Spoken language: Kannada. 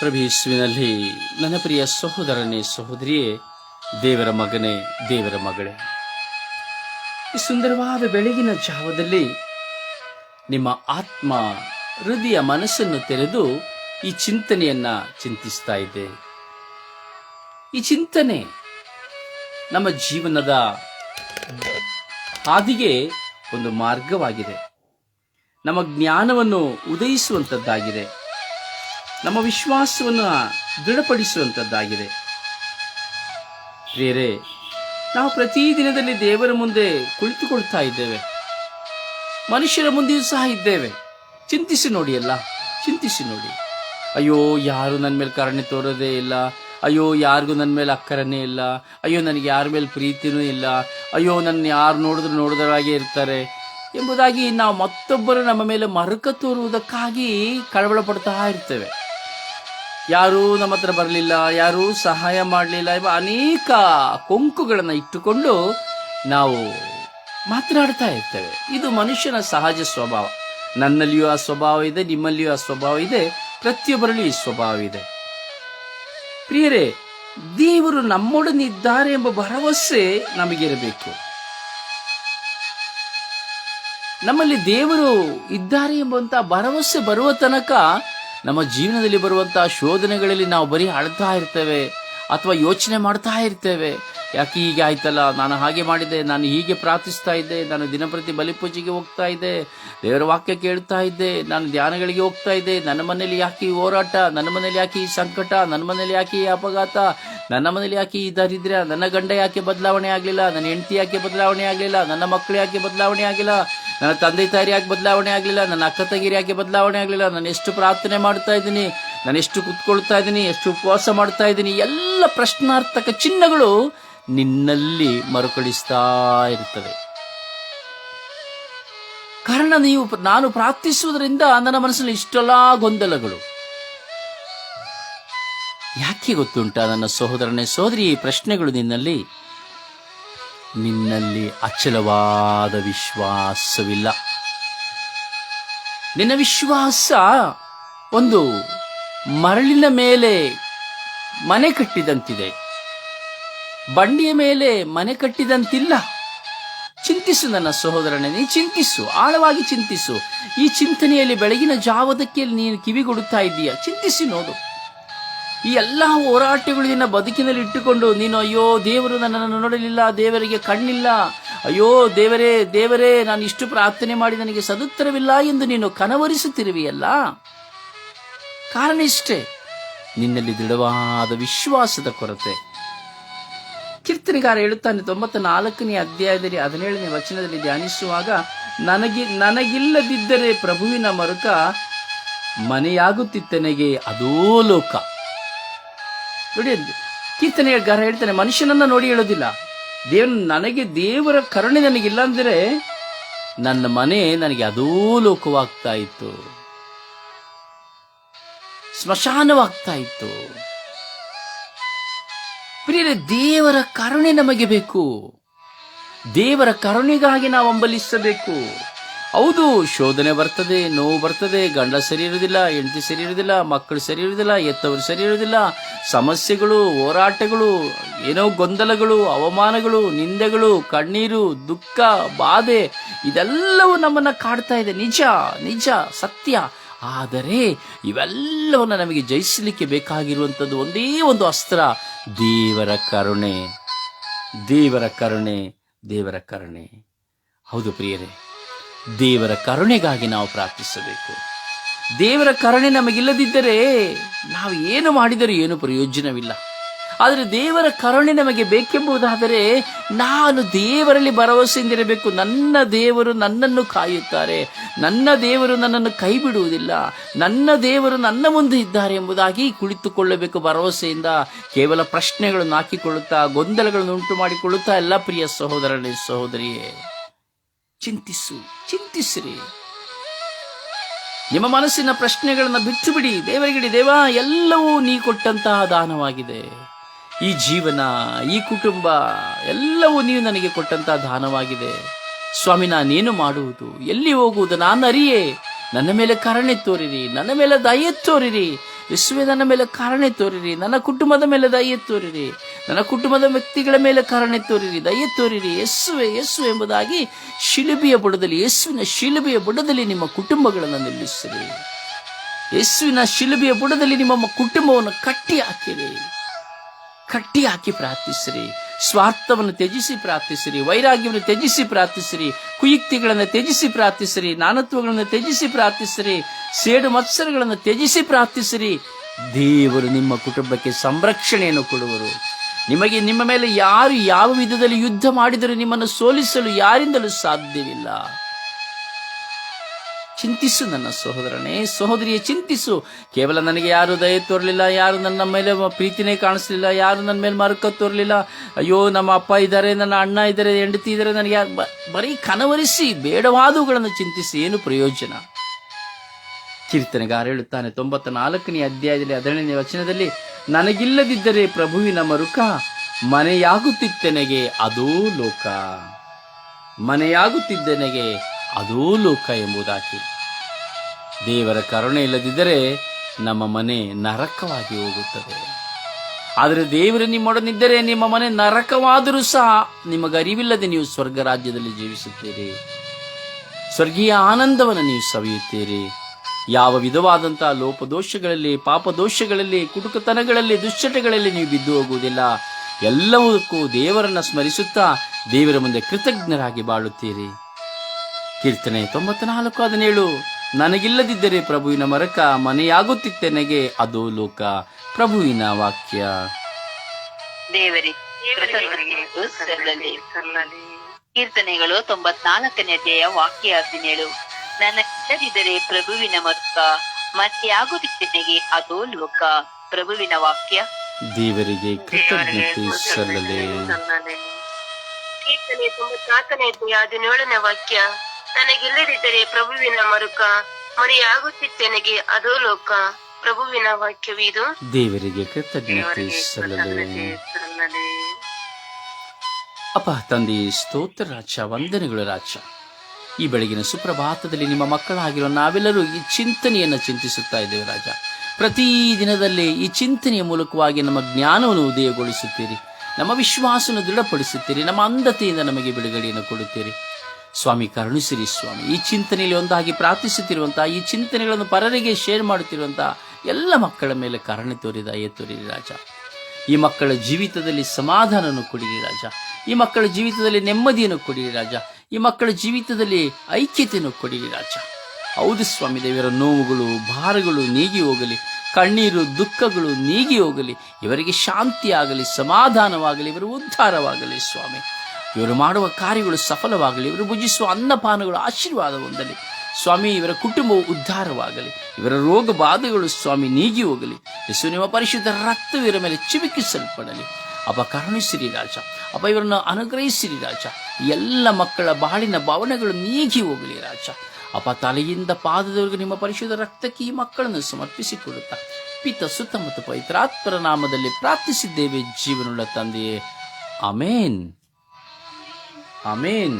ಪ್ರಭು ನನ್ನ ಪ್ರಿಯ ಸಹೋದರನೇ, ಸಹೋದರಿಯೇ, ದೇವರ ಮಗನೇ, ದೇವರ ಮಗಳೇ, ಈ ಸುಂದರವಾದ ಬೆಳಗಿನ ಜಾವದಲ್ಲಿ ನಿಮ್ಮ ಆತ್ಮ ಹೃದಯ ಮನಸ್ಸನ್ನು ತೆರೆದು ಈ ಚಿಂತನೆಯನ್ನ ಚಿಂತಿಸ್ತಾ ಇದೆ. ಈ ಚಿಂತನೆ ನಮ್ಮ ಜೀವನದ ಹಾದಿಗೆ ಒಂದು ಮಾರ್ಗವಾಗಿದೆ. ನಮ್ಮ ಜ್ಞಾನವನ್ನು ಉದಯಿಸುವಂಥದ್ದಾಗಿದೆ ನಮ್ಮ ವಿಶ್ವಾಸವನ್ನು ದೃಢಪಡಿಸುವಂಥದ್ದಾಗಿದೆ. ಪ್ರಿಯರೇ, ನಾವು ಪ್ರತಿ ದಿನದಲ್ಲಿ ದೇವರ ಮುಂದೆ ಕುಳಿತುಕೊಳ್ತಾ ಇದ್ದೇವೆ. ಮನುಷ್ಯರ ಮುಂದೆಯೂ ಸಹ ಇದ್ದೇವೆ. ಚಿಂತಿಸಿ ನೋಡಿ ಅಲ್ಲ, ಚಿಂತಿಸಿ ನೋಡಿ. ಅಯ್ಯೋ, ಯಾರು ನನ್ನ ಮೇಲೆ ಕರುಣೆ ತೋರೋದೇ ಇಲ್ಲ. ಅಯ್ಯೋ, ಯಾರಿಗೂ ನನ್ನ ಮೇಲೆ ಅಕ್ಕರನೇ ಇಲ್ಲ. ಅಯ್ಯೋ, ನನಗೆ ಯಾರ ಮೇಲೆ ಪ್ರೀತಿನೂ ಇಲ್ಲ. ಅಯ್ಯೋ ನನ್ನ ಯಾರು ನೋಡಿದ್ರು ನೋಡಿದ್ರಾಗೆ ಇರ್ತಾರೆ. ಎಂಬುದಾಗಿ ನಾವು ಮತ್ತೊಬ್ಬರು ನಮ್ಮ ಮೇಲೆ ಮರುಕ ತೋರುವುದಕ್ಕಾಗಿ ಕಳವಳ ಪಡ್ತಾ ಇರ್ತೇವೆ. ಯಾರೂ ನಮ್ಮ ಹತ್ರ ಬರಲಿಲ್ಲ, ಯಾರೂ ಸಹಾಯ ಮಾಡಲಿಲ್ಲ ಎಂಬ ಅನೇಕ ಕೊಂಕುಗಳನ್ನು ಇಟ್ಟುಕೊಂಡು ನಾವು ಮಾತನಾಡ್ತಾ ಇರ್ತೇವೆ. ಇದು ಮನುಷ್ಯನ ಸಹಜ ಸ್ವಭಾವ. ನನ್ನಲ್ಲಿಯೂ ಆ ಸ್ವಭಾವ ಇದೆ, ನಿಮ್ಮಲ್ಲಿಯೂ ಆ ಸ್ವಭಾವ ಇದೆ ಪ್ರತಿಯೊಬ್ಬರಲ್ಲೂ ಈ ಸ್ವಭಾವ ಇದೆ. ಪ್ರಿಯರೇ, ದೇವರು ನಮ್ಮೊಡನಿದ್ದಾರೆ ಎಂಬ ಭರವಸೆ ನಮಗಿರಬೇಕು. ನಮ್ಮಲ್ಲಿ ದೇವರು ಇದ್ದಾರೆ ಎಂಬಂತ ಭರವಸೆ ಬರುವ ತನಕ ನಮ್ಮ ಜೀವನದಲ್ಲಿ ಬರುವಂತಹ ಶೋಧನೆಗಳಲ್ಲಿ ನಾವು ಬರೀ ಅಳ್ತಾ ಇರ್ತೇವೆ ಅಥವಾ ಯೋಚನೆ ಮಾಡ್ತಾ ಇರ್ತೇವೆ. ಯಾಕೆ ಹೀಗೆ ಆಯ್ತಲ್ಲ? ನಾನು ಹಾಗೆ ಮಾಡಿದೆ, ನಾನು ಹೀಗೆ ಪ್ರಾರ್ಥಿಸ್ತಾ ಇದ್ದೆ, ನಾನು ದಿನಪ್ರತಿ ಬಲಿಪೂಜೆಗೆ ಹೋಗ್ತಾ ಇದ್ದೆ, ದೇವರ ವಾಕ್ಯ ಕೇಳ್ತಾ ಇದ್ದೆ, ನಾನು ಧ್ಯಾನಗಳಿಗೆ ಹೋಗ್ತಾ ಇದ್ದೆ, ನನ್ನ ಮನೇಲಿ ಯಾಕೆ ಈ ಹೋರಾಟ, ನನ್ನ ಮನೇಲಿ ಯಾಕೆ ಈ ಸಂಕಟ, ನನ್ನ ಮನೇಲಿ ಯಾಕೆ ಈ ಅಪಘಾತ, ನನ್ನ ಮನೇಲಿ ಯಾಕೆ ಈ ದರಿದ್ರ, ನನ್ನ ಗಂಡ ಯಾಕೆ ಬದಲಾವಣೆ ಆಗಲಿಲ್ಲ, ನನ್ನ ಹೆಂಡತಿ ಯಾಕೆ ಬದಲಾವಣೆ ಆಗಲಿಲ್ಲ, ನನ್ನ ಮಕ್ಕಳು ಯಾಕೆ ಬದಲಾವಣೆ ಆಗಿಲ್ಲ? ನನ್ನ ತಂದೆ ತಾಯಿ ಯಾಕೆ ಬದಲಾವಣೆ ಆಗಲಿಲ್ಲ, ನನ್ನ ಅಕ್ಕ ತಂಗಿರಿ ಯಾಕೆ ಬದಲಾವಣೆ ಆಗಲಿಲ್ಲ, ನಾನು ಎಷ್ಟು ಪ್ರಾರ್ಥನೆ ಮಾಡ್ತಾ ಇದ್ದೀನಿ, ನಾನು ಎಷ್ಟು ಕುತ್ಕೊಳ್ತಾ ಇದ್ದೀನಿ, ಎಷ್ಟು ಉಪವಾಸ ಮಾಡ್ತಾ ಇದ್ದೀನಿ, ಎಲ್ಲ ಪ್ರಶ್ನಾರ್ಥಕ ಚಿಹ್ನಗಳು ನಿನ್ನಲ್ಲಿ ಮರುಕಳಿಸ್ತಾ ಇರ್ತವೆ ಕಾರಣ ನೀವು ನಾನು ಪ್ರಾರ್ಥಿಸುವುದರಿಂದ ನನ್ನ ಮನಸ್ಸಿನಲ್ಲಿ ಇಷ್ಟೆಲ್ಲ ಗೊಂದಲಗಳು. ಯಾಕೆ ಗೊತ್ತುಂಟ ನನ್ನ ಸಹೋದರನೇ ಸಹೋದರಿ ಈ ಪ್ರಶ್ನೆಗಳು ನಿನ್ನಲ್ಲಿ? ನಿನ್ನಲ್ಲಿ ಅಚಲವಾದ ವಿಶ್ವಾಸವಿಲ್ಲ. ನಿನ್ನ ವಿಶ್ವಾಸ ಒಂದು ಮರಳಿನ ಮೇಲೆ ಮನೆ ಕಟ್ಟಿದಂತಿದೆ. ಬಂಡಿಯ ಮೇಲೆ ಮನೆ ಕಟ್ಟಿದಂತಿಲ್ಲ. ಚಿಂತಿಸು ನನ್ನ ಸಹೋದರನೇ, ನೀ ಚಿಂತಿಸು, ಆಳವಾಗಿ ಚಿಂತಿಸು. ಈ ಚಿಂತನೆಯಲ್ಲಿ ಬೆಳಗಿನ ಜಾವದಕ್ಕೆ ನೀನು ಕಿವಿಗೊಡುತ್ತಾ ಇದ್ದೀಯ? ಚಿಂತಿಸಿ ನೋಡು. ಈ ಎಲ್ಲ ಹೋರಾಟಗಳು ನಿನ್ನ ಬದುಕಿನಲ್ಲಿ ಇಟ್ಟುಕೊಂಡು, ನೀನು ಅಯ್ಯೋ, ದೇವರು ನನ್ನನ್ನು ನೋಡಲಿಲ್ಲ, ದೇವರಿಗೆ ಕಣ್ಣಿಲ್ಲ. ಅಯ್ಯೋ, ದೇವರೇ ದೇವರೇ, ನಾನು ಇಷ್ಟು ಪ್ರಾರ್ಥನೆ ಮಾಡಿ ನನಗೆ ಸದುತ್ತರವಿಲ್ಲ ಎಂದು ನೀನು ಕನವರಿಸುತ್ತಿರುವಿಯಲ್ಲ? ಕಾರಣ ಇಷ್ಟೇ. ನಿನ್ನಲ್ಲಿ ದೃಢವಾದ ವಿಶ್ವಾಸದ ಕೊರತೆ. ಕೀರ್ತನೆಗಾರ ಹೇಳುತ್ತಾನೆ ತೊಂಬತ್ತ ನಾಲ್ಕನೇ ಅಧ್ಯಾಯದಲ್ಲಿ ಹದಿನೇಳನೇ ವಚನದಲ್ಲಿ ಧ್ಯಾನಿಸುವಾಗ, ನನಗೆ, ನನಗಿಲ್ಲದಿದ್ದರೆ ಪ್ರಭುವಿನ ಮರುಕ ಮನೆಯಾಗುತ್ತಿತ್ತನೆಗೆ ಅದೋ ಲೋಕ. ನೋಡಿ ಕೀರ್ತನೆಗಾರ ಹೇಳ್ತಾನೆ, ಮನುಷ್ಯನನ್ನ ನೋಡಿ ಹೇಳೋದಿಲ್ಲ. ದೇವ್ ನನಗೆ ದೇವರ ಕರುಣೆ ನನಗಿಲ್ಲ ಅಂದ್ರೆ ನನ್ನ ಮನೆ ನನಗೆ ಅದೋ ಲೋಕವಾಗ್ತಾ ಇತ್ತು. ಸ್ಮಶಾನವಾಗ್ತಾ ಇತ್ತು. ಪ್ರಿಯರೇ, ದೇವರ ಕರುಣೆ ನಮಗೆ ಬೇಕು. ದೇವರ ಕರುಣೆಗಾಗಿ ನಾವು ಹಂಬಲಿಸಬೇಕು ಹೌದು, ಶೋಧನೆ ಬರ್ತದೆ, ನೋವು ಬರ್ತದೆ, ಗಂಡ ಸರಿ ಇರುವುದಿಲ್ಲ, ಹೆಂಡತಿ ಸರಿ ಇರುವುದಿಲ್ಲ, ಮಕ್ಕಳು ಸರಿ ಇರುವುದಿಲ್ಲ ಎತ್ತವರು ಸರಿ ಇರುವುದಿಲ್ಲ, ಸಮಸ್ಯೆಗಳು, ಹೋರಾಟಗಳು, ಏನೋ ಗೊಂದಲಗಳು, ಅವಮಾನಗಳು, ನಿಂದೆಗಳು, ಕಣ್ಣೀರು, ದುಃಖ, ಬಾಧೆ, ಇದೆಲ್ಲವೂ ನಮ್ಮನ್ನ ಕಾಡ್ತಾ ಇದೆ. ನಿಜ ನಿಜ, ಸತ್ಯ. ಆದರೆ ಇವೆಲ್ಲವನ್ನು ನಮಗೆ ಜಯಿಸಲಿಕ್ಕೆ ಬೇಕಾಗಿರುವಂಥದ್ದು ಒಂದೇ ಒಂದು ಅಸ್ತ್ರ. ದೇವರ ಕರುಣೆ. ದೇವರ ಕರುಣೆ ದೇವರ ಕರುಣೆ. ಹೌದು ಪ್ರಿಯರೇ. ದೇವರ ಕರುಣೆಗಾಗಿ ನಾವು ಪ್ರಾರ್ಥಿಸಬೇಕು. ದೇವರ ಕರುಣೆ ನಮಗಿಲ್ಲದಿದ್ದರೆ ನಾವು ಏನು ಮಾಡಿದರೂ ಏನು ಪ್ರಯೋಜನವಿಲ್ಲ. ಆದರೆ ದೇವರ ಕರುಣೆ ನಮಗೆ ಬೇಕೆಂಬುದಾದರೆ ನಾನು ದೇವರಲ್ಲಿ ಭರವಸೆಯಿಂದಿರಬೇಕು. ನನ್ನ ದೇವರು ನನ್ನನ್ನು ಕಾಯುತ್ತಾರೆ. ನನ್ನ ದೇವರು ನನ್ನನ್ನು ಕೈ ಬಿಡುವುದಿಲ್ಲ ನನ್ನ ದೇವರು ನನ್ನ ಮುಂದೆ ಇದ್ದಾರೆ ಎಂಬುದಾಗಿ ಕುಳಿತುಕೊಳ್ಳಬೇಕು ಭರವಸೆಯಿಂದ. ಕೇವಲ ಪ್ರಶ್ನೆಗಳನ್ನು ಹಾಕಿಕೊಳ್ಳುತ್ತಾ, ಗೊಂದಲಗಳನ್ನು ಉಂಟು ಮಾಡಿಕೊಳ್ಳುತ್ತಾ ಎಲ್ಲ ಪ್ರಿಯ ಸಹೋದರನೇ, ಸಹೋದರಿಯೇ. ಚಿಂತಿಸು, ಚಿಂತಿಸಿರಿ. ನಿಮ್ಮ ಮನಸ್ಸಿನ ಪ್ರಶ್ನೆಗಳನ್ನು ಬಿಟ್ಟು ಬಿಡಿ ದೇವರಿಗಿಡಿ, ದೇವ, ಎಲ್ಲವೂ ನೀ ಕೊಟ್ಟಂತಹ ದಾನವಾಗಿದೆ. ಈ ಜೀವನ, ಈ ಕುಟುಂಬ, ಎಲ್ಲವೂ ನೀವು ನನಗೆ ಕೊಟ್ಟಂತಹ ದಾನವಾಗಿದೆ. ಸ್ವಾಮಿ, ನಾನೇನು ಮಾಡುವುದು? ಎಲ್ಲಿ ಹೋಗುವುದು? ನಾನು ಅರಿಯೇ ನನ್ನ ಮೇಲೆ ಕರುಣೆ ತೋರಿರಿ, ನನ್ನ ಮೇಲೆ ದಯೆ ತೋರಿರಿ. ಯೇಸುವೆ, ನನ್ನ ಮೇಲೆ ಕಾರಣೆ ತೋರಿರಿ. ನನ್ನ ಕುಟುಂಬದ ಮೇಲೆ ದಯೆ ತೋರಿರಿ. ನನ್ನ ಕುಟುಂಬದ ವ್ಯಕ್ತಿಗಳ ಮೇಲೆ ಕಾರಣೆ ತೋರಿರಿ. ದಯೆ ತೋರಿರಿ. ಯೇಸುವೆ ಯೇಸು ಎಂಬುದಾಗಿ ಶಿಲುಬೆಯ ಬುಡದಲ್ಲಿ, ಯೇಸುವಿನ ಶಿಲುಬೆಯ ಬುಡದಲ್ಲಿ ನಿಮ್ಮ ಕುಟುಂಬಗಳನ್ನು ನಿಲ್ಲಿಸಿರಿ. ಯೇಸುವಿನ ಶಿಲುಬೆಯ ಬುಡದಲ್ಲಿ ನಿಮ್ಮ ಕುಟುಂಬವನ್ನು ಕಟ್ಟಿ ಹಾಕಿರಿ ಕಟ್ಟಿ ಹಾಕಿ ಪ್ರಾರ್ಥಿಸಿರಿ. ಸ್ವಾರ್ಥವನ್ನು ತ್ಯಜಿಸಿ ಪ್ರಾರ್ಥಿಸಿರಿ, ವೈರಾಗ್ಯವನ್ನು ತ್ಯಜಿಸಿ ಪ್ರಾರ್ಥಿಸಿರಿ, ಕುಯುಕ್ತಿಗಳನ್ನು ತ್ಯಜಿಸಿ ಪ್ರಾರ್ಥಿಸಿರಿ ನಾನತ್ವಗಳನ್ನು ತ್ಯಜಿಸಿ ಪ್ರಾರ್ಥಿಸಿರಿ, ಸೇಡು ಮತ್ಸರಗಳನ್ನು ತ್ಯಜಿಸಿ ಪ್ರಾರ್ಥಿಸಿರಿ. ದೇವರು ನಿಮ್ಮ ಕುಟುಂಬಕ್ಕೆ ಸಂರಕ್ಷಣೆಯನ್ನು ಕೊಡುವರು. ನಿಮಗೆ ನಿಮ್ಮ ಮೇಲೆ ಯಾರು ಯಾವ ವಿಧದಲ್ಲಿ ಯುದ್ಧ ಮಾಡಿದರೂ ನಿಮ್ಮನ್ನು ಸೋಲಿಸಲು ಯಾರಿಂದಲೂ ಸಾಧ್ಯವಿಲ್ಲ. ಚಿಂತಿಸು ನನ್ನ ಸಹೋದರನೇ, ಸಹೋದರಿಯ, ಚಿಂತಿಸು. ಕೇವಲ ನನಗೆ ಯಾರು ದಯೆ ತೋರಲಿಲ್ಲ, ಯಾರು ನನ್ನ ಮೇಲೆ ಪ್ರೀತಿನೇ ಕಾಣಿಸ್ಲಿಲ್ಲ, ಯಾರು ನನ್ನ ಮೇಲೆ ಮರುಕ ತೋರಲಿಲ್ಲ. ಅಯ್ಯೋ, ನಮ್ಮ ಅಪ್ಪ ಇದ್ದಾರೆ, ನನ್ನ ಅಣ್ಣ ಇದ್ದಾರೆ, ಹೆಂಡತಿ ಇದ್ದಾರೆ, ನನಗೆ ಯಾರು ಬರೀ ಕನವರಿಸಿ, ಬೇಡವಾದವುಗಳನ್ನು ಚಿಂತಿಸಿ ಏನು ಪ್ರಯೋಜನ? ಕೀರ್ತನೆಗಾರ ಹೇಳುತ್ತಾನೆ ತೊಂಬತ್ತ ನಾಲ್ಕನೇ ಅಧ್ಯಾಯದಲ್ಲಿ, ಹದಿನೇಳನೇ ವಚನದಲ್ಲಿ, ನನಗಿಲ್ಲದಿದ್ದರೆ ಪ್ರಭುವಿನ ಮರುಕ ಮನೆಯಾಗುತ್ತಿತ್ತೆನೆಗೆ ಅದೂ ಲೋಕ. ಮನೆಯಾಗುತ್ತಿದ್ದನೆಗೆ ಅದೋ ಲೋಕ ಎಂಬುದಾಗಿ ದೇವರ ಕರುಣೆ ಇಲ್ಲದಿದ್ದರೆ ನಮ್ಮ ಮನೆ ನರಕವಾಗಿ ಹೋಗುತ್ತದೆ. ಆದರೆ ದೇವರು ನಿಮ್ಮೊಡನಿದ್ದರೆ ನಿಮ್ಮ ಮನೆ ನರಕವಾದರೂ ಸಹ ನಿಮಗೆ ಅರಿವಿಲ್ಲದೆ ನೀವು ಸ್ವರ್ಗ ರಾಜ್ಯದಲ್ಲಿ ಜೀವಿಸುತ್ತೀರಿ. ಸ್ವರ್ಗೀಯ ಆನಂದವನ್ನು ನೀವು ಸವಿಯುತ್ತೀರಿ. ಯಾವ ವಿಧವಾದಂತಹ ಲೋಪದೋಷಗಳಲ್ಲಿ, ಪಾಪದೋಷಗಳಲ್ಲಿ, ಕುಟುಕತನಗಳಲ್ಲಿ, ದುಶ್ಚಟಗಳಲ್ಲಿ ನೀವು ಬಿದ್ದು ಹೋಗುವುದಿಲ್ಲ. ಎಲ್ಲವಕ್ಕೂ ದೇವರನ್ನ ಸ್ಮರಿಸುತ್ತಾ ದೇವರ ಮುಂದೆ ಕೃತಜ್ಞರಾಗಿ ಬಾಳುತ್ತೀರಿ. ಕೀರ್ತನೆ ತೊಂಬತ್ನಾಲ್ಕು ಹದಿನೇಳು. ನನಗಿಲ್ಲದಿದ್ದರೆ ಪ್ರಭುವಿನ ಮರಕ ಮನೆಯಾಗುತ್ತಿತ್ತೆನೆಗೆ ಅದು ಲೋಕ. ಪ್ರಭುವಿನ ವಾಕ್ಯ. ಕೀರ್ತನೆಗಳು ತೊಂಬತ್ನಾಲ್ಕನೇ ಅಧ್ಯಾಯ ವಾಕ್ಯ ಹದಿನೇಳು. ನನ್ನ ಇಲ್ಲದಿದ್ದರೆ ಪ್ರಭುವಿನ ಮರುಕ ಮತ್ತೆಯಾಗುತ್ತಿದ್ದನೆಗೆ ಅದು ಲೋಕ. ಪ್ರಭುವಿನ ವಾಕ್ಯ. ದೇವರಿಗೆ ಕೃತಜ್ಞತೆ ಸಲ್ಲಲಿ. ಕೀರ್ತನೆ ತೊಂಬತ್ನಾಲ್ಕನೇ ಅಧ್ಯಯ ಹದಿನೇಳನೇ ವಾಕ್ಯ. ನನಗಿಲ್ಲದಿದ್ದರೆ ಪ್ರಭುವಿನ ಮರುಕ ಮರೆಯಾಗುತ್ತಿತ್ತೆನಗೆ ಅದೋ ಲೋಕ. ಪ್ರಭುವಿನ ವಾಕ್ಯವಿದು ದೇವರಿಗೆ ಕೃತಜ್ಞತೆ ಸಲ್ಲಲಿ. ಅಪ್ಪ ತಂದೆ ಸ್ತೋತ್ರ ರಾಜ ವಂದನೆಗಳು ರಾಜ. ಈ ಬೆಳಗಿನ ಸುಪ್ರಭಾತದಲ್ಲಿ ನಿಮ್ಮ ಮಕ್ಕಳಾಗಿರೋ ನಾವೆಲ್ಲರೂ ಈ ಚಿಂತನೆಯನ್ನು ಚಿಂತಿಸುತ್ತಾ ಇದ್ದೇವೆ ರಾಜ. ಪ್ರತಿ ದಿನದಲ್ಲಿ ಈ ಚಿಂತನೆಯ ಮೂಲಕವಾಗಿ ನಮ್ಮ ಜ್ಞಾನವನ್ನು ಉದಯಗೊಳಿಸುತ್ತೀರಿ. ನಮ್ಮ ವಿಶ್ವಾಸವನ್ನು ದೃಢಪಡಿಸುತ್ತೀರಿ. ನಮ್ಮ ಅಂಧತೆಯಿಂದ ನಮಗೆ ಬಿಡುಗಡೆಯನ್ನು ಕೊಡುತ್ತೀರಿ. ಸ್ವಾಮಿ, ಕರುಣಿಸಿರಿ ಸ್ವಾಮಿ. ಈ ಚಿಂತನೆಯಲ್ಲಿ ಒಂದಾಗಿ ಪ್ರಾರ್ಥಿಸುತ್ತಿರುವಂತಹ, ಈ ಚಿಂತನೆಗಳನ್ನು ಪರರಿಗೆ ಶೇರ್ ಮಾಡುತ್ತಿರುವಂತಹ ಎಲ್ಲ ಮಕ್ಕಳ ಮೇಲೆ ಕರುಣೆ ತೋರಿದ ತೋರಿರಿ ರಾಜ. ಈ ಮಕ್ಕಳ ಜೀವಿತದಲ್ಲಿ ಸಮಾಧಾನವನ್ನು ಕೊಡಿರಿ ರಾಜ. ಈ ಮಕ್ಕಳ ಜೀವಿತದಲ್ಲಿ ನೆಮ್ಮದಿಯನ್ನು ಕೊಡಿರಿ ರಾಜ. ಈ ಮಕ್ಕಳ ಜೀವಿತದಲ್ಲಿ ಐಕ್ಯತೆಯನ್ನು ಕೊಡಿರಿ ರಾಜ. ಹೌದು ಸ್ವಾಮಿ ದೇವರ, ನೋವುಗಳು, ಭಾರಗಳು ನೀಗಿ ಹೋಗಲಿ, ಕಣ್ಣೀರು, ದುಃಖಗಳು ನೀಗಿ ಹೋಗಲಿ, ಇವರಿಗೆ ಶಾಂತಿಯಾಗಲಿ, ಸಮಾಧಾನವಾಗಲಿ, ಇವರು ಉದ್ಧಾರವಾಗಲಿ ಸ್ವಾಮಿ. ಇವರು ಮಾಡುವ ಕಾರ್ಯಗಳು ಸಫಲವಾಗಲಿ, ಇವರು ಭುಜಿಸುವ ಅನ್ನಪಾನಗಳು ಆಶೀರ್ವಾದ ಹೊಂದಲಿ ಸ್ವಾಮಿ, ಇವರ ಕುಟುಂಬವು ಉದ್ಧಾರವಾಗಲಿ. ಇವರ ರೋಗ ಬಾಧೆಗಳು ಸ್ವಾಮಿ ನೀಗಿ ಹೋಗಲಿ. ಯೇಸು ನಿಮ್ಮ ಪರಿಶುದ್ಧ ರಕ್ತವಿರ ಇವರ ಮೇಲೆ ಚಿಮುಕಿಸಲ್ಪಡಲಿ. ಅಪ ಕರುಣಿಸಿರಿ ರಾಜ. ಅಪ ಇವರನ್ನು ಅನುಗ್ರಹಿಸಿರಿ ರಾಜ. ಎಲ್ಲ ಮಕ್ಕಳ ಬಾಳಿನ ಭಾವನೆಗಳು ನೀಗಿ ಹೋಗಲಿ ರಾಜ. ಅಪ ತಲೆಯಿಂದ ಪಾದದವರೆಗೂ ನಿಮ್ಮ ಪರಿಶುದ್ಧ ರಕ್ತಕ್ಕೆ ಈ ಮಕ್ಕಳನ್ನು ಸಮರ್ಪಿಸಿಕೊಡುತ್ತಾ ಪಿತ ಸುತ್ತಮುತ್ತ ಪವಿತ್ರಾತ್ಮರ ನಾಮದಲ್ಲಿ ಪ್ರಾರ್ಥಿಸಿದ್ದೇವೆ, ಜೀವನುಳ್ಳ ತಂದೆಯೇ. Amen amen